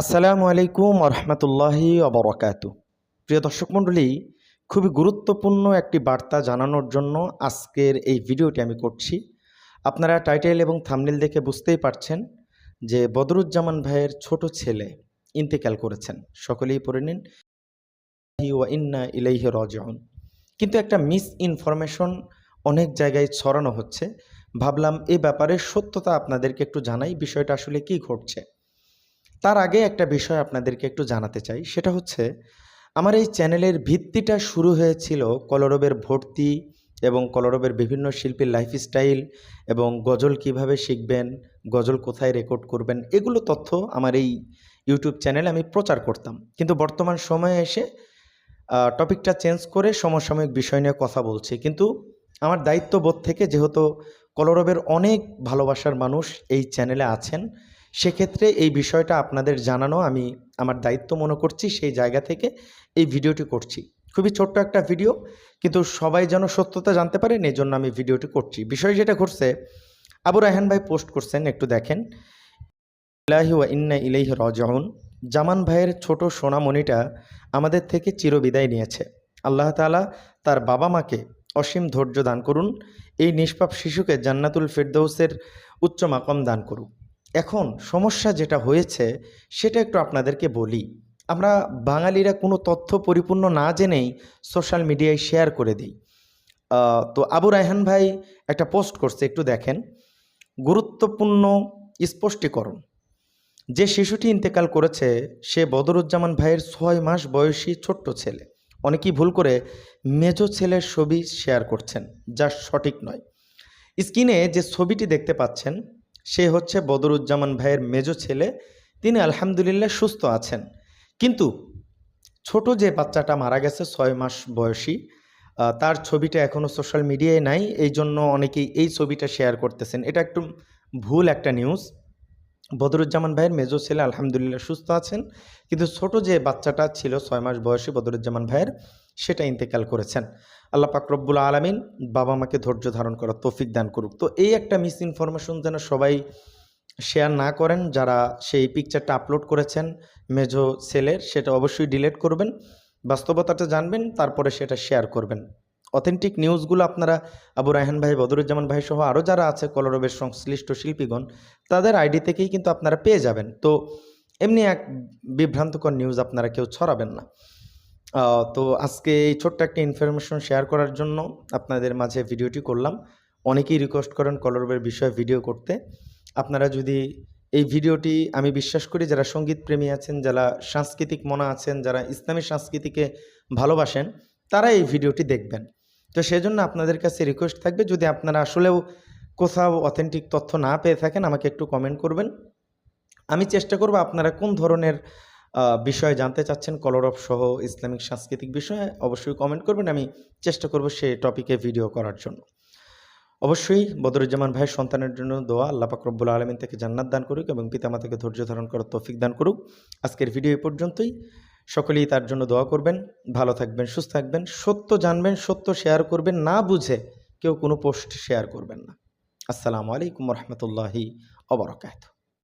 আসসালামু আলাইকুম রহমতুল্লাহি অবরকাতু প্রিয় দর্শক মণ্ডলী, খুবই গুরুত্বপূর্ণ একটি বার্তা জানানোর জন্য আজকের এই ভিডিওটি আমি করছি। আপনারা টাইটেল এবং থামনেল দেখে বুঝতেই পারছেন যে বদরুজ্জামান ভাইয়ের ছোট ছেলে ইন্তেকাল করেছেন। সকলেই পড়ে নিন। ইন্না ইলাইহি রাজিউন। কিন্তু একটা মিস ইনফরমেশন অনেক জায়গায় ছড়ানো হচ্ছে। ভাবলাম এ ব্যাপারে সত্যতা আপনাদেরকে একটু জানাই, বিষয়টা আসলে কি ঘটছে? তার আগে একটা বিষয় আপনাদেরকে একটু জানাতে চাই। সেটা হচ্ছে, আমার এই চ্যানেলের ভিত্তিটা শুরু হয়েছিল কলরবের ভর্তি এবং কলরবের বিভিন্ন শিল্পীর লাইফস্টাইল এবং গজল কীভাবে শিখবেন, গজল কোথায় রেকর্ড করবেন, এগুলো তথ্য আমার এই ইউটিউব চ্যানেলে আমি প্রচার করতাম। কিন্তু বর্তমান সময়ে এসে টপিকটা চেঞ্জ করে সমসাময়িক বিষয় নিয়ে কথা বলছি। কিন্তু আমার দায়িত্ববোধ থেকে যেহেতু কলরবের অনেক ভালোবাসার মানুষ এই চ্যানেলে আছেন সেক্ষেত্রে এই বিষয়টা আপনাদের জানানো, আমি আমার দায়িত্ব মনে করছি, সেই জায়গা থেকে এই ভিডিওটি করছি। খুবই ছোট্ট একটা ভিডিও, কিন্তু সবাই যেন সত্যতা জানতে পারেন এই জন্য আমি ভিডিওটি করছি। বিষয় যেটা ঘটছে, আবু রায়হান ভাই পোস্ট করছেন, একটু দেখেন। ইলাহি ওয়া ইন্না ইলাইহি রাজিউন। জামান ভাইয়ের ছোট সোনামণিটা আমাদের থেকে চিরবিদায় নিয়েছে। আল্লাহ তাআলা তার বাবা মাকে অসীম ধৈর্য দান করুন, এই নিষ্পাপ শিশুকে জান্নাতুল ফেরদৌসের উচ্চ মাকম দান করুন এখন সমস্যা যেটা হয়েছে, সেটা একটু আপনাদেরকে বলি। আমরা বাঙালিরা কোনো তথ্য পরিপূর্ণ না জেনেই সোশ্যাল মিডিয়ায় শেয়ার করে দিই। তো আবু রায়হান ভাই একটা পোস্ট করছে, একটু দেখেন। গুরুত্বপূর্ণ স্পষ্টীকরণ। যে শিশুটি ইন্তেকাল করেছে, সে বদরুজ্জামান ভাইয়ের ছয় মাস বয়সী ছোট্ট ছেলে। অনেকেই ভুল করে মেজো ছেলের ছবি শেয়ার করছেন, যা সঠিক নয়। স্ক্রিনে যে ছবিটি দেখতে পাচ্ছেন সে হচ্ছে বদরুজ্জামান ভাইয়ের মেজো ছেলে। তিনি আলহামদুলিল্লাহ সুস্থ আছেন। কিন্তু ছোট যে বাচ্চাটা মারা গেছে ছয় মাস বয়সী তার ছবিটা এখনও সোশ্যাল মিডিয়ায় নাই। এই জন্য অনেকেই এই ছবিটা শেয়ার করতেছেন। এটা একটু ভুল একটা নিউজ। বদরুজ্জামান ভাইয়ের মেজো ছেলে আলহামদুলিল্লাহ সুস্থ আছেন। কিন্তু ছোট যে বাচ্চাটা ছিল ছয় মাস বয়সী বদরুজ্জামান ভাইয়ের সেটা ইন্তেকাল করেছেন। আল্লাহ পাক রব্বুল আলমিন বাবা মাকে ধৈর্য ধারণ করার তৌফিক দান করুক। তো এই একটা মিস ইনফরমেশন যেন সবাই শেয়ার না করেন, যারা সেই পিকচারটা আপলোড করেছেন মেজো ছেলের সেটা অবশ্যই ডিলিট করবেন, বাস্তবতাটা জানবেন, তারপরে সেটা শেয়ার করবেন। অথেন্টিক নিউজগুলো আপনারা আবু রায়হান ভাই, বদরুজ্জামান ভাই সহ আরও যারা আছে, কলরবের সংশ্লিষ্ট শিল্পীগণ, তাদের আইডি থেকেই কিন্তু আপনারা পেয়ে যাবেন। তো এমনি এক বিভ্রান্তকর নিউজ আপনারা কেউ ছড়াবেন না। তো আজকে এই ছোট্ট একটা ইনফরমেশন শেয়ার করার জন্য আপনাদের মাঝে ভিডিওটি করলাম। অনেকেই রিকোয়েস্ট করেন কলরবের বিষয়ে ভিডিও করতে। আপনারা যদি এই ভিডিওটি আমি বিশ্বাস করি যারা সংগীত প্রেমী আছেন, যারা সাংস্কৃতিক মনা আছেন, যারা ইসলামী সংস্কৃতিকে ভালোবাসেন, তারা এই ভিডিওটি দেখবেন। তো সেজন্য আপনাদের কাছে রিকোয়েস্ট থাকবে, যদি আপনারা আসলেও কোথাও অথেন্টিক তথ্য না পেয়ে থাকেন, আমাকে একটু কমেন্ট করবেন। আমি চেষ্টা করব আপনারা কোন ধরনের বিষয় জানতে চাচ্ছেন কলরব সহ ইসলামিক সাংস্কৃতিক বিষয়ে, অবশ্যই কমেন্ট করবেন। আমি চেষ্টা করব সেই টপিকে ভিডিও করার জন্য। অবশ্যই বদরুজ্জামান ভাইয়ের সন্তানের জন্য দোয়া, আল্লাহ পাক রব্বুল আলমিন থেকে জান্নাত দান করুক এবং পিতামাতাকে ধৈর্য ধারণ করার তৌফিক দান করুক। আজকের ভিডিও এ পর্যন্তই। সকলেই তার জন্য দোয়া করবেন, ভালো থাকবেন, সুস্থ থাকবেন, সত্য জানবেন, সত্য শেয়ার করবেন, না বুঝে কেউ কোনো পোস্ট শেয়ার করবেন না। আসসালামু আলাইকুম রহমতুল্লাহি অবরকাত